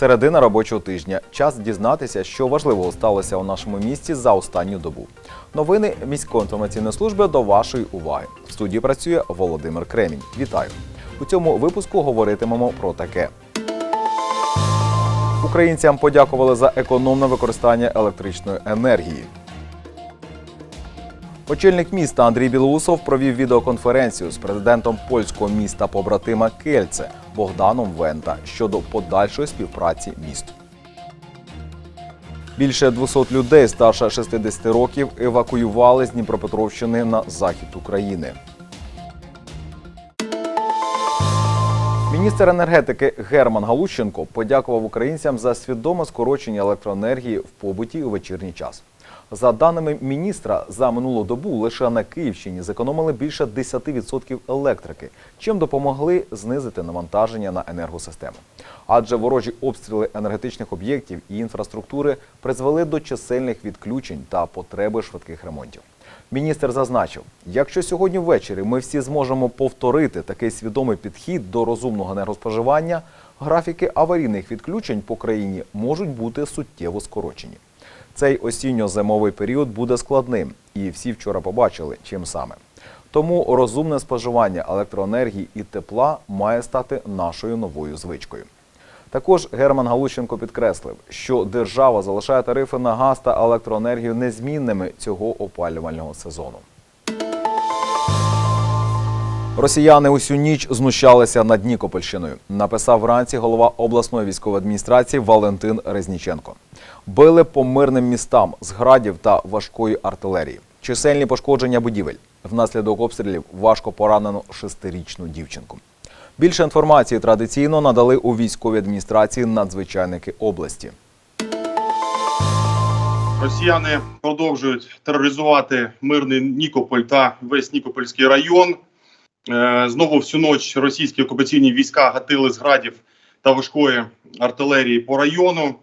Середина робочого тижня. Час дізнатися, що важливого сталося у нашому місті за останню добу. Новини міської інформаційної служби до вашої уваги. В студії працює Володимир Кремінь. Вітаю! У цьому випуску говоритимемо про таке. Українцям подякували за економне використання електричної енергії. Очільник міста Андрій Білоусов провів відеоконференцію з президентом польського міста побратима Кельце Богданом Вента щодо подальшої співпраці міст. Більше 200 людей старше 60 років евакуювали з Дніпропетровщини на захід України. Міністр енергетики Герман Галущенко подякував українцям за свідоме скорочення електроенергії в побуті у вечірній час. За даними міністра, за минулу добу лише на Київщині зекономили більше 10% електрики, чим допомогли знизити навантаження на енергосистему. Адже ворожі обстріли енергетичних об'єктів і інфраструктури призвели до чисельних відключень та потреби швидких ремонтів. Міністр зазначив, якщо сьогодні ввечері ми всі зможемо повторити такий свідомий підхід до розумного енергоспоживання, графіки аварійних відключень по країні можуть бути суттєво скорочені. Цей осінньо-зимовий період буде складним, і всі вчора побачили, чим саме. Тому розумне споживання електроенергії і тепла має стати нашою новою звичкою. Також Герман Галущенко підкреслив, що держава залишає тарифи на газ та електроенергію незмінними цього опалювального сезону. Росіяни усю ніч знущалися над Нікопольщиною, написав вранці голова обласної військової адміністрації Валентин Резніченко. Били по мирним містам з градів та важкої артилерії. Чисельні пошкодження будівель. Внаслідок обстрілів важко поранено шестирічну дівчинку. Більше інформації традиційно надали у військовій адміністрації надзвичайники області. Росіяни продовжують тероризувати мирний Нікополь та весь Нікопольський район. Е, Знову всю ніч російські окупаційні війська гатили з градів та важкої артилерії по району.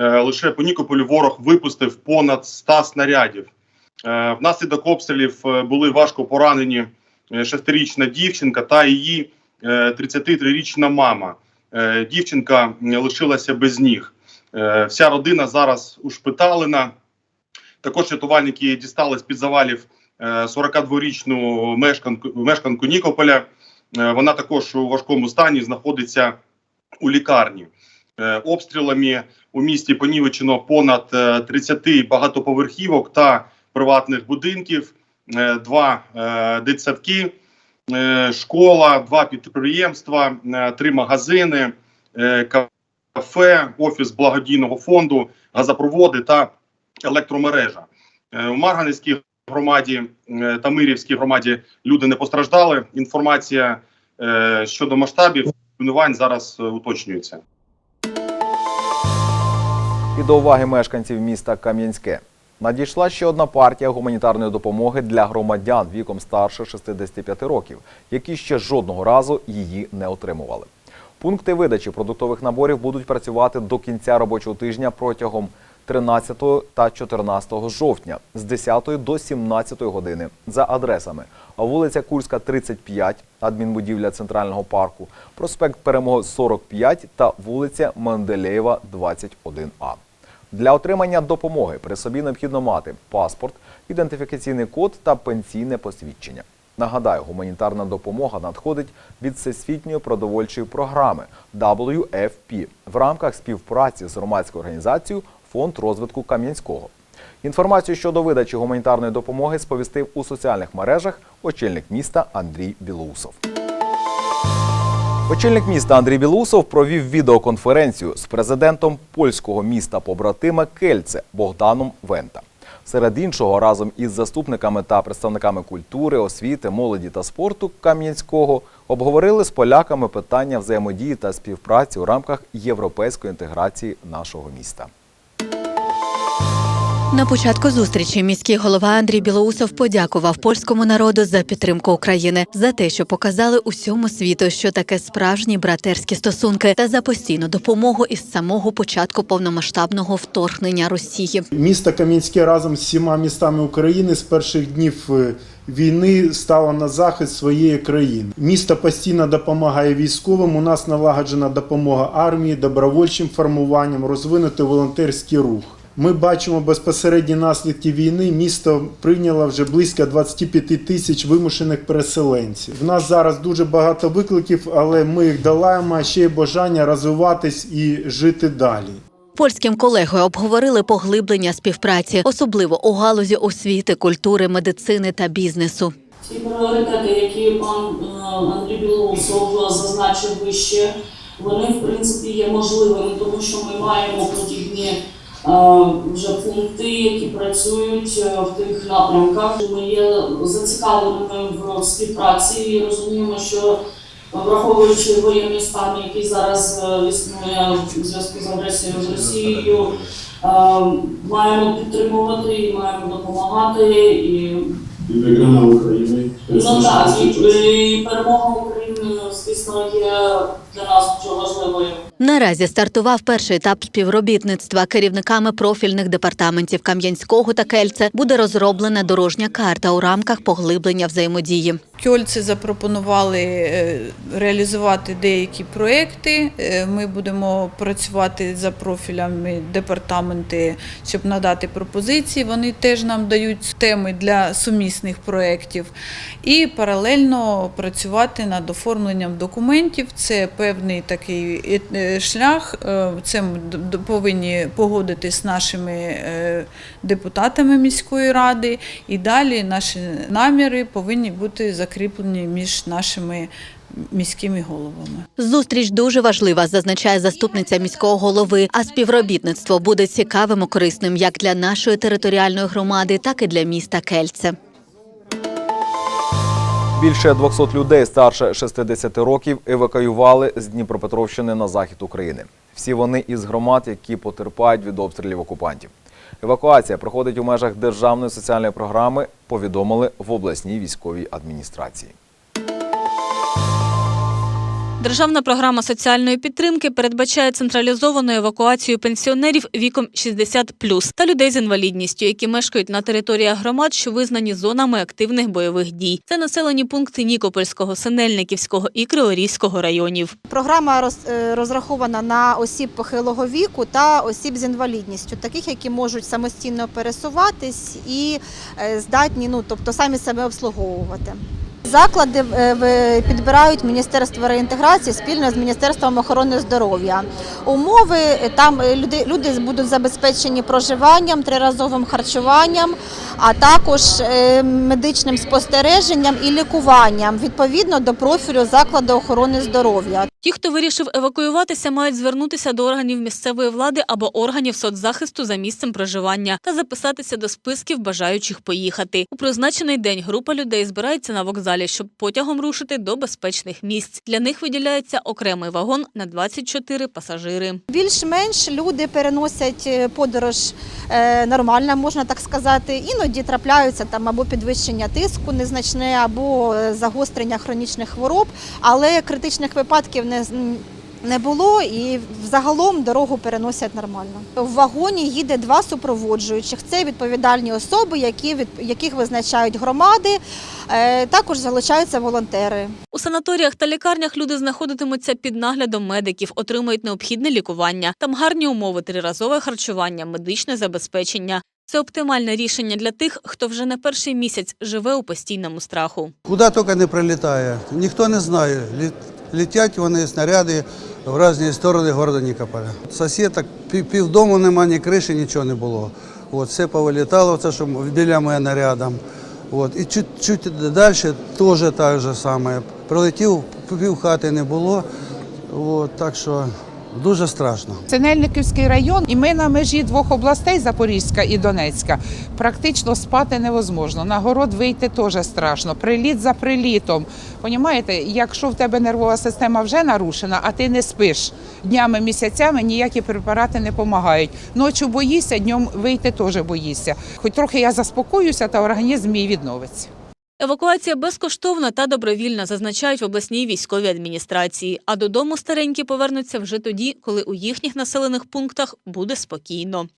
Е, Лише по Нікополю ворог випустив понад 100 снарядів. Е, Внаслідок обстрілів були важко поранені шестирічна дівчинка та її е, 33-річна мама. Дівчинка лишилася без ніг. Вся родина зараз ушпиталена. Також рятувальники дістали з під завалів 42-річну мешканку, мешканку Нікополя. Е, Вона також у важкому стані знаходиться у лікарні. Е, Обстрілами у місті понівечено понад е, 30 багатоповерхівок та приватних будинків, е, два е, дитсадки, е, школа, два підприємства, е, три магазини, е, кафе, офіс благодійного фонду, газопроводи та електромережа. Е, У Марганецькій громаді е, та Мирівській громаді люди не постраждали. Інформація е, щодо масштабів руйнувань зараз е, уточнюється. І до уваги мешканців міста Кам'янське. Надійшла ще одна партія гуманітарної допомоги для громадян віком старше 65 років, які ще жодного разу її не отримували. Пункти видачі продуктових наборів будуть працювати до кінця робочого тижня протягом 13 та 14 жовтня з 10 до 17 години за адресами вулиця Курська, 35, адмінбудівля Центрального парку, проспект Перемоги 45 та вулиця Менделєєва, 21А. Для отримання допомоги при собі необхідно мати паспорт, ідентифікаційний код та пенсійне посвідчення. Нагадаю, гуманітарна допомога надходить від Всесвітньої продовольчої програми WFP в рамках співпраці з громадською організацією Фонд розвитку Кам'янського. Інформацію щодо видачі гуманітарної допомоги сповістив у соціальних мережах очільник міста Андрій Білоусов. Очільник міста Андрій Білоусов провів відеоконференцію з президентом польського міста побратима Кельце Богданом Вента. Серед іншого, разом із заступниками та представниками культури, освіти, молоді та спорту Кам'янського обговорили з поляками питання взаємодії та співпраці у рамках європейської інтеграції нашого міста. На початку зустрічі міський голова Андрій Білоусов подякував польському народу за підтримку України, за те, що показали усьому світу, що таке справжні братерські стосунки, та за постійну допомогу із самого початку повномасштабного вторгнення Росії. Місто Кам'янське разом з всіма містами України з перших днів е, війни стало на захист своєї країни. Місто постійно допомагає військовим. У нас налагоджена допомога армії, добровольчим формуванням, розвинути волонтерський рух. Ми бачимо безпосередні наслідки війни. Місто прийняло вже близько 25 тисяч вимушених переселенців. В нас зараз дуже багато викликів, але ми їх долаємо. Ще є бажання розвиватись і жити далі. Польським колегою обговорили поглиблення співпраці, особливо у галузі освіти, культури, медицини та бізнесу. Ті пріоритети, які пан е, Андрій Білоусов зазначив вище, вони в принципі є можливими, тому що ми маємо подібні е, вже пункти, які працюють е, в тих напрямках. Ми є зацікавленими в співпраці і розуміємо, що враховуючи воєнний стан, який зараз е, існує в зв'язку з агресією з Росією, е, маємо підтримувати і маємо допомагати і І України. Ну так, і перемога України, звісно, є для нас дуже важливою. Наразі стартував перший етап співробітництва керівниками профільних департаментів Кам'янського та Кельце. Буде розроблена дорожня карта у рамках поглиблення взаємодії. Кьольці запропонували е, реалізувати деякі проекти. Е, Ми будемо працювати за профілями департаменти, щоб надати пропозиції. Вони теж нам дають теми для сумісних проєктів. І паралельно працювати над оформленням документів. Це певний такий е, е, шлях. Це ми повинні погодити з нашими е, депутатами міської ради. І далі наші наміри повинні бути закріплені між нашими міськими головами. Зустріч дуже важлива, зазначає заступниця міського голови. А співробітництво буде цікавим і корисним як для нашої територіальної громади, так і для міста Кельце. Більше 200 людей старше 60 років евакуювали з Дніпропетровщини на захід України. Всі вони із громад, які потерпають від обстрілів окупантів. Евакуація проходить у межах державної соціальної програми, повідомили в обласній військовій адміністрації. Державна програма соціальної підтримки передбачає централізовану евакуацію пенсіонерів віком 60+, та людей з інвалідністю, які мешкають на територіях громад, що визнані зонами активних бойових дій. Це населені пункти Нікопольського, Синельниківського і Криворізького районів. Програма е, розрахована на осіб похилого віку та осіб з інвалідністю, таких, які можуть самостійно пересуватись і е, здатні, ну тобто самі себе обслуговувати. Заклади е, підбирають Міністерство реінтеграції спільно з Міністерством охорони здоров'я. Умови е, там е, люди, люди будуть забезпечені проживанням, триразовим харчуванням, а також медичним спостереженням і лікуванням відповідно до профілю закладу охорони здоров'я. Ті, хто вирішив евакуюватися, мають звернутися до органів місцевої влади або органів соцзахисту за місцем проживання та записатися до списків бажаючих поїхати. У призначений день група людей збирається на вокзалі, щоб потягом рушити до безпечних місць. Для них виділяється окремий вагон на 24 пасажири. Більш-менш люди переносять е, подорож е, нормально, можна так сказати. Іноді трапляються там або підвищення тиску незначне, або е, загострення хронічних хвороб, але критичних випадків не не було і взагалом дорогу переносять нормально. В вагоні їде два супроводжуючих. Це відповідальні особи, які від яких визначають громади. Е, Також залучаються волонтери. У санаторіях та лікарнях люди знаходитимуться під наглядом медиків, отримують необхідне лікування. Там гарні умови, триразове харчування, медичне забезпечення. Це оптимальне рішення для тих, хто вже не перший місяць живе у постійному страху. Куди тільки не прилітає, ніхто не знає. Летять вони снаряди в різні сторони міста Нікополя. Сусідок пів, півдому нема, ні криші, нічого не було. От, все повилітало, це що біля мене рядом. От, і чуть, чуть далі теж так же саме. Прилетів, пів хати не було. От, так що Дуже страшно. Це Нельниківський район, і ми на межі двох областей Запорізька і Донецька. Практично спати невозможно. На город вийти теж страшно. Приліт за прилітом. Понімаєте, якщо в тебе нервова система вже нарушена, а ти не спиш днями, місяцями, ніякі препарати не допомагають. Ночі боїшся, днем вийти теж боїшся. Хоч трохи я заспокоюся, та організм мій відновиться. Евакуація безкоштовна та добровільна, зазначають в обласній військовій адміністрації. А додому старенькі повернуться вже тоді, коли у їхніх населених пунктах буде спокійно.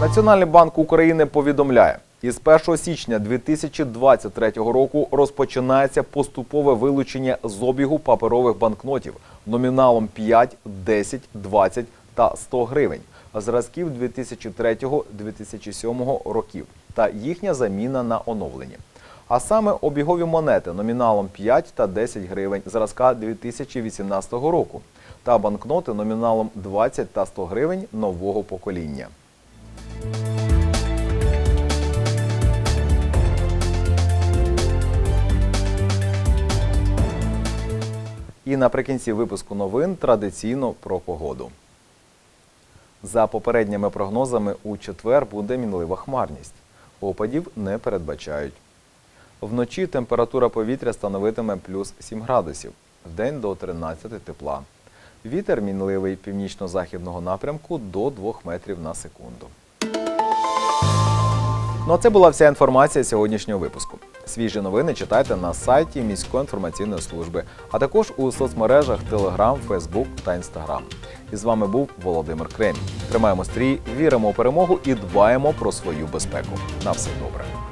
Національний банк України повідомляє, із 1 січня 2023 року розпочинається поступове вилучення з обігу паперових банкнотів номіналом 5, 10, 20 та 100 гривень зразків 2003-2007 років та їхня заміна на оновлені. А саме обігові монети номіналом 5 та 10 гривень зразка 2018 року та банкноти номіналом 20 та 100 гривень нового покоління. І наприкінці випуску новин традиційно про погоду. За попередніми прогнозами, у четвер буде мінлива хмарність. Опадів не передбачають. Вночі температура повітря становитиме плюс 7 градусів, вдень до 13 тепла. Вітер мінливий північно-західного напрямку до 2 метрів на секунду. Ну а це була вся інформація сьогоднішнього випуску. Свіжі новини читайте на сайті міської інформаційної служби, а також у соцмережах Telegram, Facebook та Instagram. І з вами був Володимир Кремінь. Тримаємо стрій, віримо у перемогу і дбаємо про свою безпеку. На все добре.